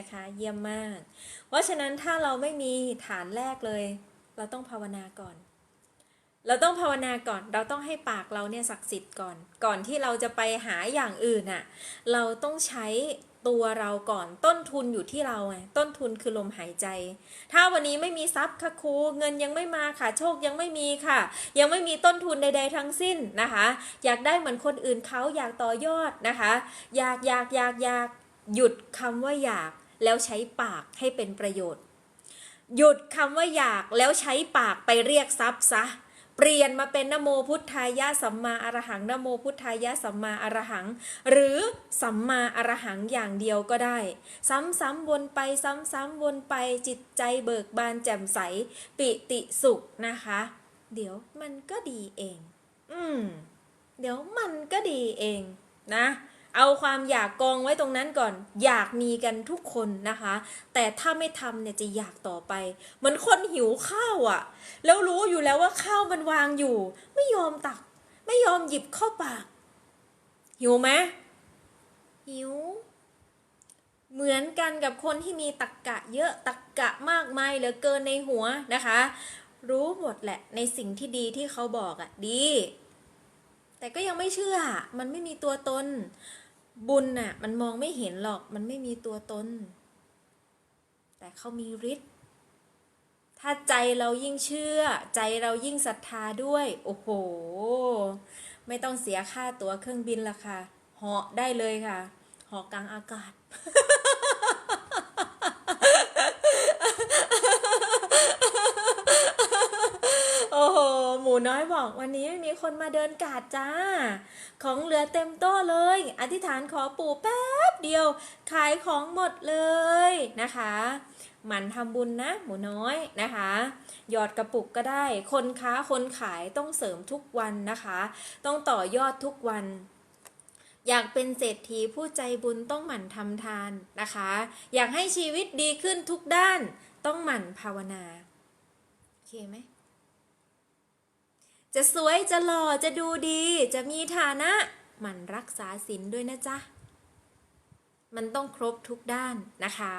นะคะ เยี่ยมมาก เพราะฉะนั้นถ้าเราไม่มีฐานแรกเลย เราต้องภาวนาก่อน เราต้องภาวนาก่อน เราต้องให้ปากเราเนี่ยศักดิ์สิทธิ์ก่อน ก่อนที่เราจะไปหาอย่างอื่นน่ะ เราต้องใช้ตัวเราก่อนต้นทุนอยู่ที่เราไงต้นทุนคือลมหายใจ ถ้าวันนี้ไม่มีทรัพย์ค่ะครูเงินยังไม่มาค่ะโชคยังไม่มีค่ะ ยังไม่มีต้นทุนใด ๆ ทั้งสิ้นนะคะ อยากได้เหมือนคนอื่นเขาอยากต่อยอดนะคะ อยากอยากอยากอยากหยุดคำว่าอยาก แล้วใช้ปากให้เป็นประโยชน์ หยุดคำว่าอยากแล้วใช้ปากไปเรียกทรัพย์ซะ เปลี่ยนมาเป็นนโมพุทธายะสัมมาอรหังนโมพุทธายะสัมมาอรหัง หรือสัมมาอรหังอย่างเดียวก็ได้ ซ้ำๆวนไปซ้ำๆวนไปจิตใจเบิกบานแจ่มใส ปิติสุขนะคะ เดี๋ยวมันก็ดีเอง อืม เดี๋ยวมันก็ดีเองนะ เอาความอยากกองไว้ตรงนั้นก่อน อยากมีกันทุกคนนะคะ แต่ถ้าไม่ทำเนี่ยจะอยากต่อไปเหมือนคนหิวข้าวอะ่ะ แล้วรู้อยู่แล้วว่าข้าวมันวางอยู่ ไม่ยอมตัก ไม่ยอมหยิบเข้าปาก หิวไหมหิว เหมือนกันกับคนที่มีตักกะเยอะตักกะมากมายเหลือเกินในหัวนะคะ รู้หมดแหละในสิ่งที่ดีที่เขาบอกอะ่ะดีแต่ก็ยังไม่เชื่อ มันไม่มีตัวตน บุญน่ะ มันมองไม่เห็นหรอกมันไม่มีตัวตน แต่เขามีฤทธิ์ถ้าใจเรายิ่งเชื่อ ใจเรายิ่งศรัทธาด้วย โอ้โห ไม่ต้องเสียค่าตั๋วเครื่องบินละค่ะเหาะได้เลยค่ะเหาะกลางอากาศ โอ้โห ห มูน้อยบอกวันนี้ไม่มีคนมาเดินกาดจ้า ของเหลือเต็มโต๊ะเลย อธิษฐานขอปู่แป๊บเดียว ขายของหมดเลยนะคะหมันทำบุญนะ หมูน้อยนะคะ หยอดกระปุกก็ได้ คนค้าคนขายต้องเสริมทุกวันนะคะ ต้องต่อยอดทุกวัน อยากเป็นเศรษฐีผู้ใจบุญต้องหมั่นทำทานนะคะ อยากให้ชีวิตดีขึ้นทุกด้านต้องหมั่นภาวนา โอเคไหม จะสวยจะหล่อจะดูดี จะมีฐานะมันรักษาศีลด้วยนะจ๊ะ มันต้องครบทุกด้านนะคะ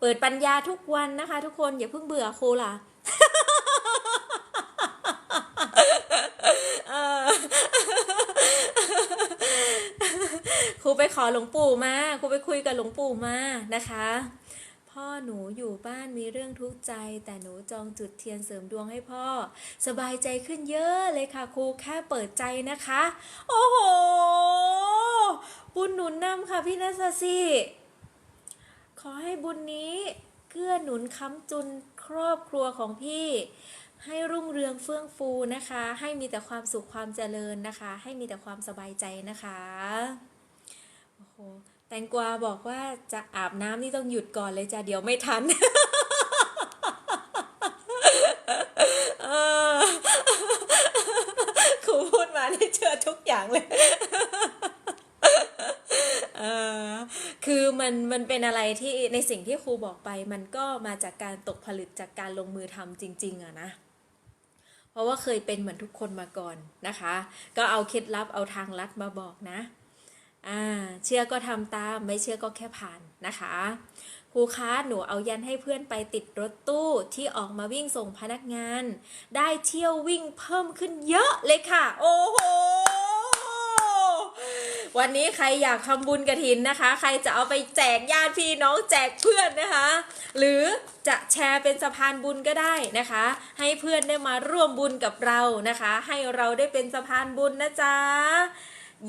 เปิดปัญญาทุกวันนะคะ ทุกคนอย่าเพิ่งเบื่อครูล่ะครูไปขอหลวงปู่มา ครูไปคุยกับหลวงปู่มานะคะ พ่อหนูอยู่บ้านมีเรื่องทุกข์ใจ แต่หนูจองจุดเทียนเสริมดวงให้พ่อ สบายใจขึ้นเยอะเลยค่ะครูแค่เปิดใจนะคะ โอ้โหบุญหนุนนำค่ะพี่นัสสิขอให้บุญนี้เกื้อหนุนค้ำจุนครอบครัวของพี่ ให้รุ่งเรืองเฟื่องฟูนะคะ ให้มีแต่ความสุขความเจริญนะคะ ให้มีแต่ความสบายใจนะคะโอ้โห แตงกวาบอกว่าจะอาบน้ำนี่ต้องหยุดก่อนเลยจ้ะเดี๋ยวไม่ทันครูพูดมานี่เชื่อทุกอย่างเลยคือมันมันเป็นอะไรที่ในสิ่งที่ครูบอกไป มันก็มาจากการตกผลึกจากการลงมือทำจริง ๆอะนะเพราะว่าเคยเป็นเหมือนทุกคนมาก่อนนะคะ ก็เอาเคล็ดลับเอาทางลัดมาบอกนะ ชื่อก็ทำตาม ไม่เชื่อก็แค่ผ่านนะคะครูคะหนูเอายันให้เพื่อนไปติดรถตู้ที่ออกมาวิ่งส่งพนักงาน ได้เที่ยววิ่งเพิ่มขึ้นเยอะเลยค่ะ โอ้โหวันนี้ใครอยากทำบุญกระถินนะคะ ใครจะเอาไปแจกญาติพี่น้องแจกเพื่อนนะคะ หรือจะแชร์เป็นสะพานบุญก็ได้นะคะ ให้เพื่อนได้มาร่วมบุญกับเรานะคะ ให้เราได้เป็นสะพานบุญนะจ๊ะ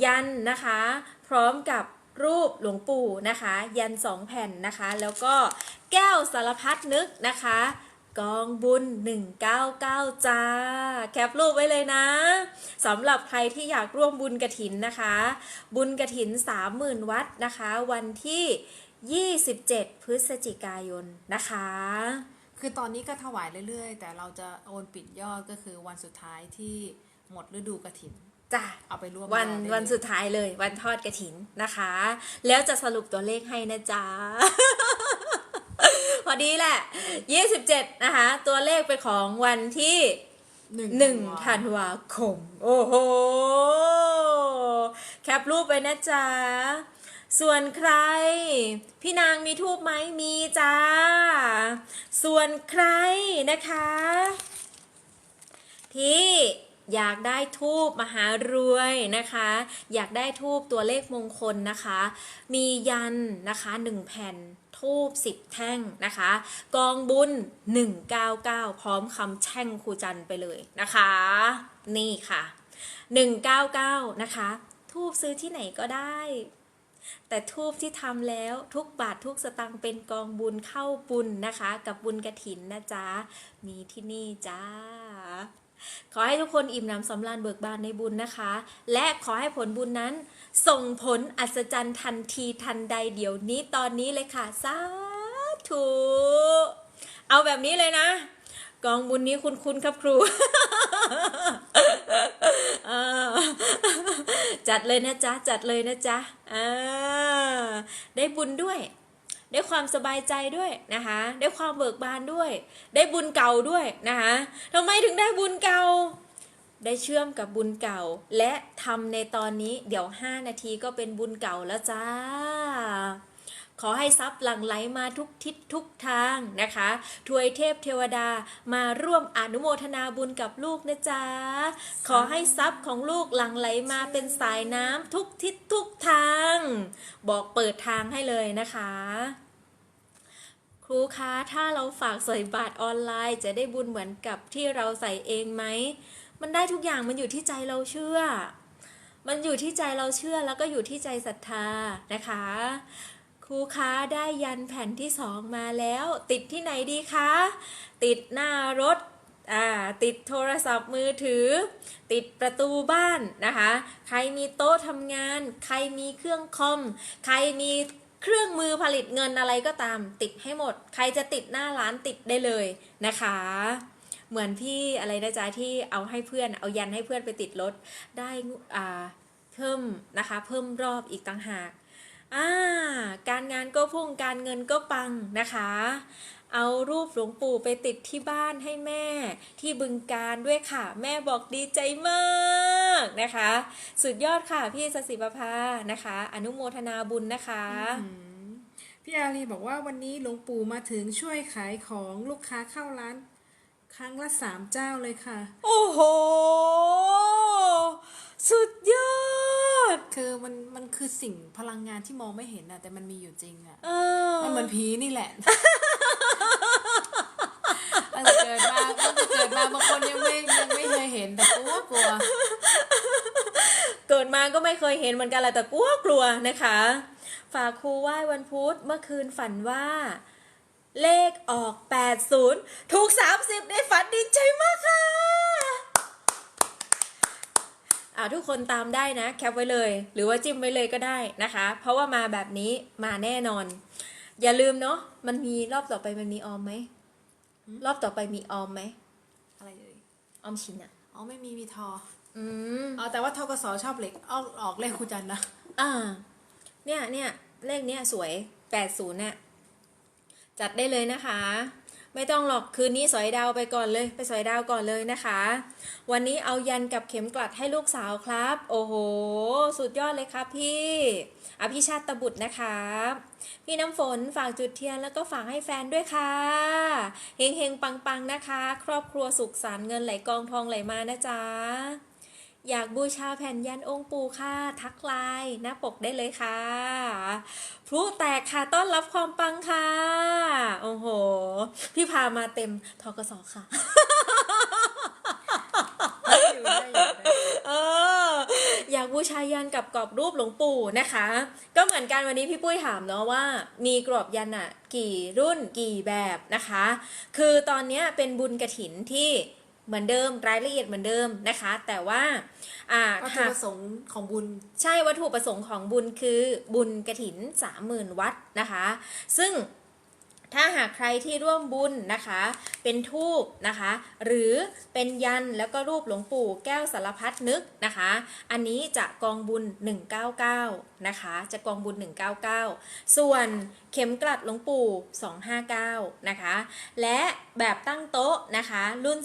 ยันนะคะ พร้อมกับรูปหลวงปู่นะคะ ยันสองแผ่นนะคะ แล้วก็แก้วสารพัดนึกนะคะ กองบุญ 199 จ้า แคปรูปไว้เลยนะสำหรับใครที่อยากร่วมบุญกระถินนะคะ บุญกระถิน 30,000 วัดนะคะ วันที่ 27 พฤศจิกายนนะคะคือตอนนี้ก็ถวายเรื่อยๆ แต่เราจะโอนปิดยอดก็คือวันสุดท้ายที่หมดฤดูกระถิน จ้าเอาไปร่วมวันยอดได้เลยวันสุดท้ายเลย วันทอดกระถินนะคะ แล้วจะสรุปตัวเลขให้นะจ๊ะพอดีแหละ 27 นะคะ ตัวเลขเป็นของวันที่หนึ่งธันวาคม โอ้โห แคปรูปไปนะจ๊ะ ส่วนใคร พี่นางมีทูบไหมมีจ้า ส่วนใครนะคะ ที่ อยากได้ทูบมหารวยนะคะ อยากได้ทูบตัวเลขมงคลนะคะ มียันนะคะหนึ่งแผ่นทูบสิบแท่งนะคะ กองบุญ 199 พร้อมคำแช่งครูจันไปเลยนะคะ นี่ค่ะ 199 นะคะ ทูบซื้อที่ไหนก็ได้แต่ทูบที่ทำแล้วทุกบาททุกสตังค์เป็นกองบุญเข้าบุญนะคะ กับบุญกระถินนะจ๊ะ มีที่นี่จ้า ขอให้ทุกคนอิ่มหนำสำราญเบิกบานในบุญนะคะ และขอให้ผลบุญนั้น ส่งผลอัศจรรย์ทันทีทันใดเดี๋ยวนี้ตอนนี้เลยค่ะสาธุเอาแบบนี้เลยนะ กองบุญนี้คุณคุณครับครู จัดเลยนะจ๊ะ จัดเลยนะจ๊ะได้บุญด้วย ได้ความสบายใจด้วยนะคะ ได้ความเบิกบานด้วย ได้บุญเก่าด้วยนะคะทำไมถึงได้บุญเก่า ได้เชื่อมกับบุญเก่า และทำในตอนนี้เดี๋ยว 5 นาทีก็เป็นบุญเก่าแล้วจ้าขอให้ทรัพย์หลั่งไหลมาทุกทิศทุกทางนะคะ ถวยเทพเทวดามาร่วมอนุโมทนาบุญกับลูกนะจ๊ะ ขอให้ทรัพย์ของลูกหลั่งไหลมาเป็นสายน้ำทุกทิศทุกทาง บอกเปิดทางให้เลยนะคะ รูคะถ้าเราฝากใส่บาทออนไลน์ จะได้บุญเหมือนกับที่เราใส่เองไหมมันได้ทุกอย่างมันอยู่ที่ใจเราเชื่อ มันอยู่ที่ใจเราเชื่อแล้วก็อยู่ที่ใจศรัทธานะคะครูคะได้ยันแผ่นที่สองมาแล้ว ติดที่ไหนดีคะ ติดหน้ารถอ่าติดโทรศัพท์มือถือ ติดประตูบ้านนะคะ ใครมีโต๊ะทำงาน ใครมีเครื่องคอม ใครมี เครื่องมือผลิตเงินอะไรก็ตามติดให้หมด ใครจะติดหน้าร้านติดได้เลยนะคะ เหมือนพี่อะไรนะจ๊ะที่เอาให้เพื่อนเอายันให้เพื่อนไปติดรถได้อ่าเพิ่มนะคะ เพิ่มรอบอีกต่างหากอ่าการงานก็พุ่งการเงินก็ปังนะคะ เอารูปหลวงปู่ไปติดที่บ้านให้แม่ ที่บึงการด้วยค่ะ แม่บอกดีใจมาก นะคะ สุดยอดค่ะพี่สสิประภานะคะ อนุโมทนาบุญนะคะพี่อารีบอกว่าวันนี้หลวงปู่มาถึงช่วยขายของลูกค้าเข้าร้าน ครั้งละสามเจ้าเลยค่ะ โอ้โห สุดยอด คือมันมันคือสิ่งพลังงานที่มองไม่เห็นอะแต่มันมีอยู่จริงอะเออมันเหมือนผีนี่แหละตั้งแต่เกิดมาตั้งแต่เกิดมาบางคนยังไม่ยังไม่เคยเห็นแต่กลัวกลัวเก็ไม่เคยเห็นเหมือนกันแหละแต่กลัวกลัวนะคะ ฝากครูไหว้วันพุธเมื่อคืนฝันว่า เลขออก 80 ถูก 30 ในฝันดีใจมากค่ะอ่าทุกคนตามได้นะ แคปไว้เลย หรือว่าจิ้มไว้เลยก็ได้นะคะ เพราะว่ามาแบบนี้มาแน่นอน อย่าลืมเนาะมันมีรอบต่อไปมันมีออมไหมรอบต่อไปมีออมไหมอะไรเอ่ยออมชินอะอ๋อไม่มีมีทอ อืมอ๋อแต่ว่าทกสชอบเหล็กออกออกเลขครูจันนะอ่า เนี่ยเนี่ยเลขเนี้ยสวยแปดศูนย์เนี่ยจัดได้เลยนะคะ ไม่ต้องหรอกคืนนี้สอยดาวไปก่อนเลย ไปสอยดาวก่อนเลยนะคะ วันนี้เอายันกับเข็มกลัดให้ลูกสาวครับ โอ้โห สุดยอดเลยครับพี่อภิชาติตบุตรนะคะพี่น้ำฝนฝากจุดเทียนแล้วก็ฝากให้แฟนด้วยค่ะ เฮงเฮงปังปังๆนะคะ ครอบครัวสุขสันต์เงินไหลกองทองไหลมานะจ๊ะ อยากบูชาแผ่นยันองค์ปู่ค่ะ ทักไลน์หน้าปกได้เลยค่ะ พลุแตกค่ะต้อนรับความปังค่ะ โอ้โห พี่พามาเต็มทกสค่ะได้อยู่ได้อยู่ได้อยู่เอออยากบูชายันกับกรอบรูปหลวงปู่นะคะ ก็เหมือนกันวันนี้พี่ปุ้ยถามเนาะว่า มีกรอบยันอะกี่รุ่นกี่แบบนะคะ คือตอนนี้เป็นบุญกระถินที่ เหมือนเดิมรายละเอียดเหมือนเดิมนะคะ แต่ว่าอ่าวัตถุหากประสงค์ของบุญ ใช่วัตถุประสงค์ของบุญคือบุญกระถิน30,000วัดนะคะ ซึ่ง ถ้าหากใครที่ร่วมบุญนะคะ เป็นทูบนะคะ หรือเป็นยันแล้วก็รูปหลวงปู่แก้วสารพัดนึกนะคะ อันนี้จะกองบุญ 199 นะคะ จะกองบุญ 199 ส่วนเข็มกลัดหลวงปู่ 259 นะคะ และแบบตั้งโต๊ะนะคะ รุ่น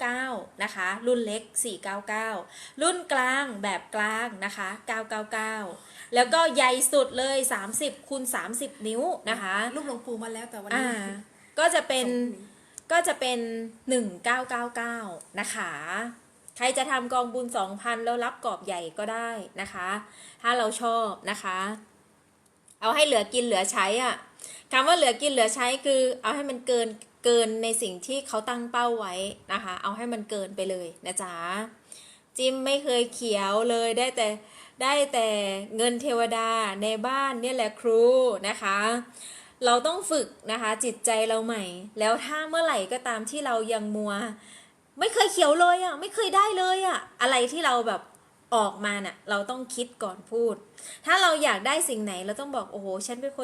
499 นะคะ รุ่นเล็ก 499 รุ่นกลางแบบกลางนะคะ 999 แล้วก็ใหญ่สุดเลย 30คูณ30 นิ้วนะคะรูปหลวงปู่มาแล้วแต่วันอ่านี้ก็จะเป็นส่งพรุ่งนี้ก็จะเป็น 1999 นะคะ ใครจะทำกองบุญ 2,000 แล้วรับกรอบใหญ่ก็ได้นะคะ ถ้าเราชอบนะคะ เอาให้เหลือกินเหลือใช้อะ่ะคำว่าเหลือกินเหลือใช้คือ เอาให้มันเกินเกินในสิ่งที่เขาตั้งเป้าไว้นะคะ เอาให้มันเกินไปเลยนะจ๊ะ จิมไม่เคยเขียวเลยได้แต่ ได้แต่เงินเทวดาในบ้านเนี่ยแหละครูนะคะ เราต้องฝึกนะคะจิตใจเราใหม่ แล้วถ้าเมื่อไหร่ก็ตามที่เรายังมัว ไม่เคยเขียวเลยอะ่ะไม่เคยได้เลยอะ่ะอะไรที่เราแบบออกมาเน่ะเราต้องคิดก่อนพูด ถ้าเราอยากได้สิ่งไหนเราต้องบอกโอ้โหฉันเป็นคน